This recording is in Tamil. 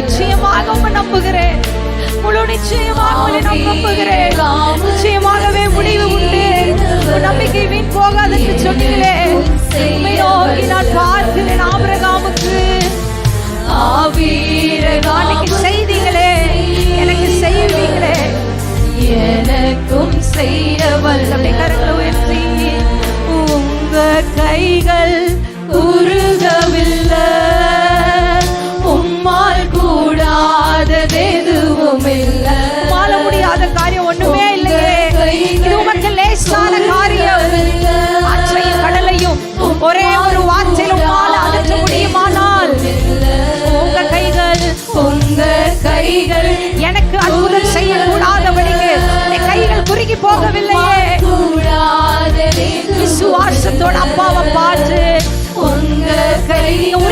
நிச்சயமாக நம்புகிறேன். முழு நிச்சயமாக நம்புகிறேன். நிச்சயமாகவே முடிவு உண்டு. நம்பிக்கை வீண் போகாது என்று சொன்னீங்களே நோக்கி நான் பார்க்கிறேன் ஆபிரகாமுக்கு. அன்னைக்கு செய்தீங்களே. எனக்கு செய்வீங்களே. எனக்கும் செய்ய வல்லமை. கரங்களை உயர்த்தி. உங்க கைகள் மாற முடியாத காரியம் ஒண்ணுமே இல்லையே. இது உமக்கு லேசான காரியம். ஆற்றையும் கடலையும் ஒரே ஒரு வார்த்தையில் உம்மால் அகற்ற முடியுமானால் உங்க கைகள் உங்க கைகள் எனக்கு அற்புதம் செய்ய கூடாதபடிக்கு என் கைகள் குறுகி போகவில்லையே. விசுவாசத்தோட அப்பாவை பார்த்து உங்க கை உரிமை